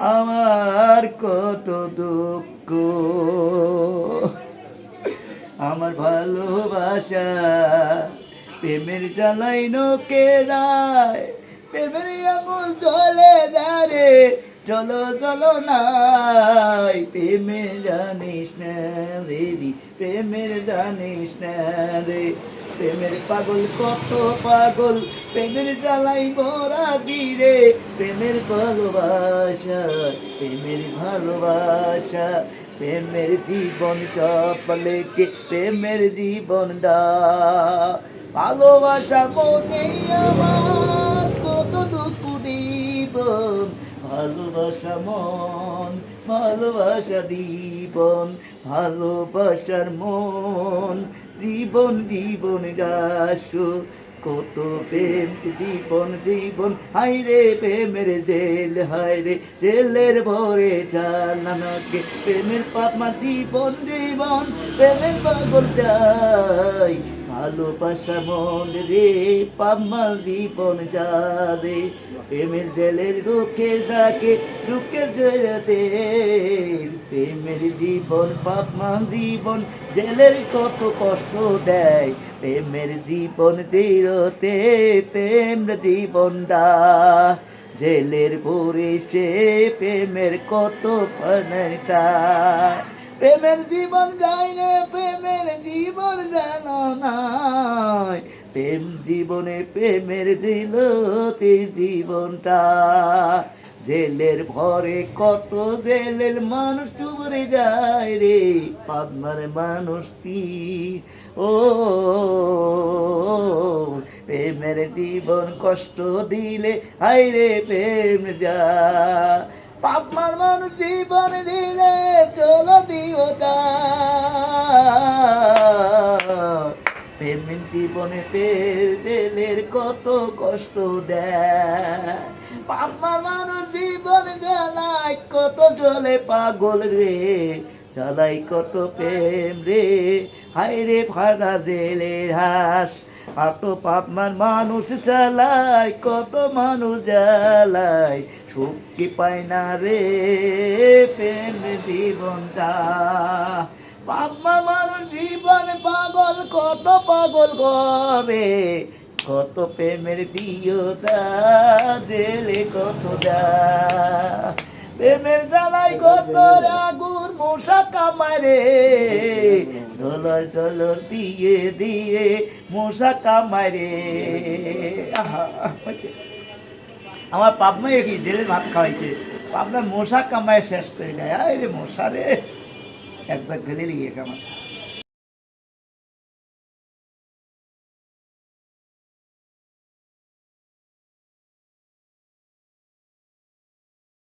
আমার কত দুঃখ। আমার ভালোবাসা প্রেমের জ্বালাই নোকে রায় প্রেমের আগুন জলে দাঁড়ে চলো চলো নাই প্রেমে জানিস না রে দি, প্রেমের জানিস না রে। প্রেমের পাগল কত পাগল প্রেমের জ্বালাই মরা দিরে প্রেমের ভালোবাসা প্রেমের ভালোবাসা প্রেমের জীবন চপলেকে প্রেমের জীবন দা। ভালোবাসা মনে আমার কত দুঃখ জীবন ভালোবাসা মন, ভালোবাসা জীবন, ভালোবাসার মন, জীবন জীবন গাছো, কত প্রেম জীবন জীবন হাইরে প্রেমের জেল হাইরে জেলের ভরে চালানাকে প্রেমের পাপমা জীবন জীবন, প্রেমের পাগল যাই ভালোবাসা মন রে পাম্মা জীবন যাবে প্রেমের জেলের রুখে যাকে রুখে জেলাতে প্রেমের জীবন পাপমা জীবন, জেলের কত কষ্ট দেয়। প্রেমের জীবন তীরতে, প্রেম জীবন দা জেলের পরিষে প্রেমের কত ফানটা প্রেমের জীবন না প্রেমের জীবন জানো নাই। প্রেম জীবনে প্রেমের দিল জীবনটা। জেলের ভরে কত জেলের মানুষ চুবরে যায় রে, পাবনার মানুষটি। ও, প্রেমের জীবন কষ্ট দিলে হাই রে প্রেম যা পাপমার মানুষ জীবন দিলে দিওটা জীবনে পের দিলের কত কষ্ট দেয়। পাপমার মানুষ জীবন জ্বালায় কত জলে পাগল রে জ্বালাই কত প্রেম রে। হাই রে ফাড়া জেলের হাস কত পাপমান মানুষ চালায় কত মানুষ জ্বালায়। কি পায় না রে প্রেম জীবনটা। পাপমা মানুষ জীবন পাগল কত পাগল করে। কত প্রেমের দিওটা জেলে কত যা প্রেমের জ্বালাই কত আগুন মশা কামারে চলর চলর দিয়ে দিয়ে মশা কামারে আহা, আমার পাপমাই কি জেলের ভাত খাওয়াইছে। পাবনা মশা কামায় শেষ হয়ে যায় আরে মশা রে, একবার গেলে গিয়ে আমার।